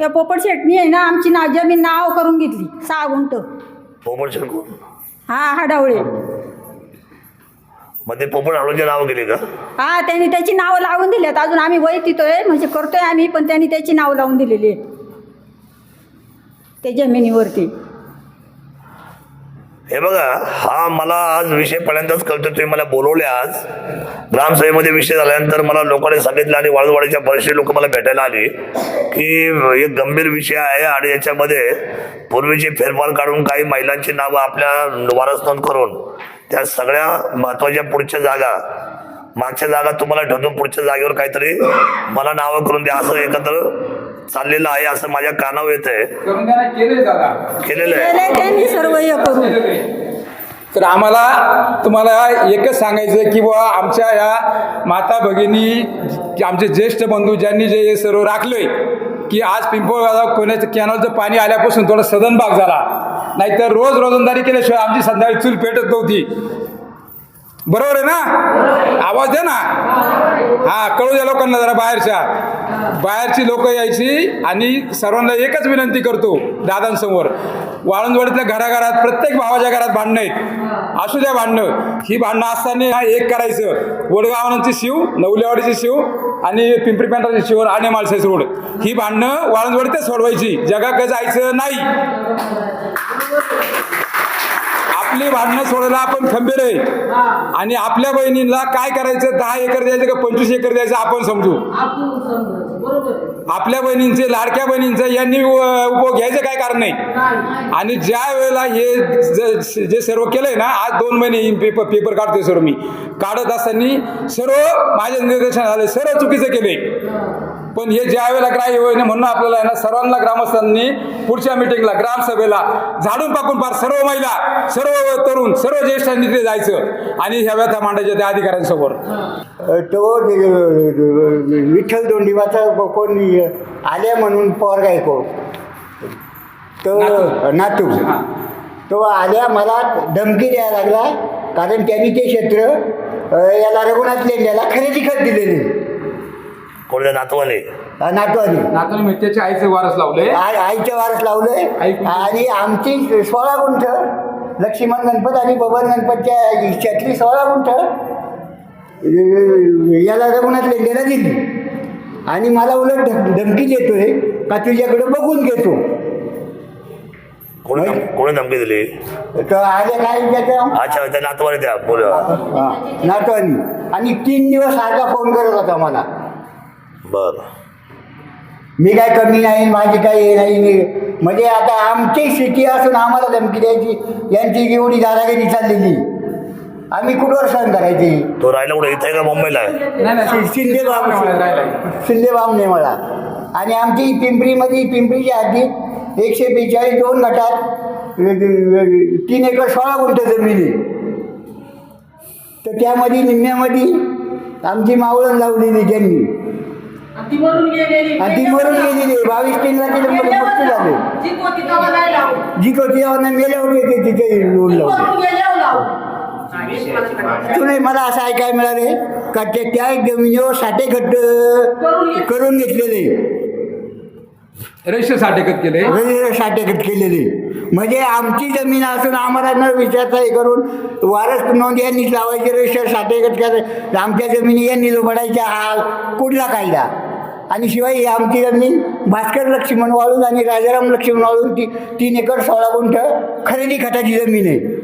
त्या पोपट शेटणी आहे ना आमची ना जमीन नाव करून घेतली सहा गुंट पोपट शेणकून हा हडवळे मग ते पोपट आळूचे नाव गेले का? हा त्यांनी त्याची नावं लावून दिली आहेत. अजून आम्ही वय तिथोय म्हणजे करतोय आम्ही पण त्यांनी त्याची नावं लावून दिलेली आहेत. त्या जमिनीवरती. हे बघा हा मला आज विषय पहिल्यांदाच कळतो. तुम्ही मला बोलवले आज. ग्रामसभेमध्ये विषय झाल्यानंतर मला लोकांनी सांगितलं आणि वाळूवाडीच्या बरेचसे लोक मला भेटायला आले की एक गंभीर विषय आहे आणि याच्यामध्ये पूर्वीचे फेरफार काढून काही महिलांची नावं आपल्या वारस नोंद करून त्या सगळ्या महत्त्वाच्या पुढच्या जागा मागच्या जागा तुम्हाला ठेवून पुढच्या जागेवर काहीतरी मला नावं करून द्या असं एकत्र चाललेलं आहे असं माझ्या कानावर येत आहे. केलेलं आहे सर्व हे तर आम्हाला तुम्हाला एकच सांगायचं की बुवा आमच्या या माता भगिनी आमचे ज्येष्ठ बंधू ज्यांनी जे हे सर्व राखलोय की आज पिंपळगाव कोण्याचं कॅनलचं पाणी आल्यापासून थोडा सदनभाग झाला. नाहीतर रोज रोजंदारी केल्याशिवाय आमची संध्याकाळी चूल पेटत नव्हती. बरोबर आहे ना? आवाज दे ना. हा कळू द्या लोकांना जरा बाहेरच्या. बाहेरची लोक यायची आणि सर्वांना एकच विनंती करतो दादांसमोर. वाळंदवाडीतल्या घराघरात प्रत्येक भावाच्या घरात भांडणं आहेत. असू द्या भांडणं. ही भांडणं असताना एक करायचं. वडगावांची शिव नवलेवाडीची शिव आणि पिंपरी पेंटाची शिव आणि माळसाची रोड. ही भांडणं वाळंदवाडीतच सोडवायची. जगाकडे जायचं नाही. आपली भांडणं सोडायला आपण खंबीर आहे. आणि आपल्या बहिणींना काय करायचं? दहा एकर द्यायचं का पंचवीस एकर द्यायचं? आपण समजू. आपल्या बहिणींचे लाडक्या बहिणींचं यांनी उपयोग उपभोग घ्यायचं काय कारण नाही? आणि ज्या वेळेला हे जे सर्व केलंय ना आज दोन महिने पेपर पेपर काढतोय सर्व मी. काढत असताना सर्व माझ्या निर्देशन झाले सर्व चुकीचं केलंय. पण हे ज्या वेळेला ग्राह्य होईना म्हणून आपल्याला आहे ना सर्वांना ग्रामस्थांनी पुढच्या मिटिंगला ग्रामसभेला झाडून पाकून पार सर्व महिला सर्व तरुण सर्व ज्येष्ठांनी तिथे जायचं आणि ह्या व्यथा मांडायच्या त्या अधिकाऱ्यांसमोर. तो विठ्ठल दोंडीवाचा कोण आल्या म्हणून पवार गायको तो. नातू. तो आल्या मला धमकी द्यायला लागला कारण त्यांनी ते क्षेत्र याला रघुनाथ लेंड्याला खरेदी खत दिलेली. कोणत्या नातवाने? अ, नातवानी. नातून मित्याच्या आईचे वारस लावले? आ- आईच्या वारस लावलंय आई? आणि आमची सोळा गुंठ लक्ष्मण गणपत आणि बबन गणपतच्या हिच्यातली सोळा गुंठ. अ, याला रघुनाथ लेंडेला दिली. आणि मला उलट धम- धमकी देतोय का तुझ्याकडे बघून घेतो. कोणी धम- कोणी धमकी दिली? तर आले काय त्याच्या अच्छा त्या नातवाने त्या बोल. हा, नातवानी. आणि तीन दिवस सारखा फोन करत होता मला. बर. मी काय कमी नाही माझी काही हे नाही मी म्हणजे आता आमची स्थिती असून आम्हाला धमकी द्यायची यांची एवढी दादागिरी चाललेली. आम्ही कुठवर सहन करायची? तो राहिला कुठे? इथे का मुंबईला? आहे नाही नाही शिंदे बाब शिंदे. बामणे मला. आणि आमची पिंपरीमध्ये पिंपरीच्या हद्दीत एकशे बेचाळीस दोन गटात तीन एकर सोळा गुंठ जमीन. तर त्यामध्ये निम्म्यामध्ये आमची मावळण लावलेली त्यांनी. ती मरून गेलेली. आणि ती मरून गेलेली. आहे. बावीस तीनला तिला मृत्यू झाले. जी नाही यावं मेल्यावर येते तिथे लोन ती लावते मरून गेल्यावर लावू. हा, हेच मला सांगायचं. तुला मला असं ऐकायला मिळाले का ते त्या जमिनीवर साठे खड्ड करून घेतलेले. रेशन साठेकत केले. साठेखत केलेले. म्हणजे आमची जमीन असून आम्हाला न विचारता हे करून वारस नोंद यांनीच लावायचे रेशन साठेखत करायचे. आमच्या जमिनी यांनी लोबडायच्या हा कुठला कायदा? आणि शिवाय ही आमची जमीन भास्कर लक्ष्मण वाळून आणि राजाराम लक्ष्मण वाळून ती तीन एकर सोळा गुंठ खरेदी खताची जमीन आहे.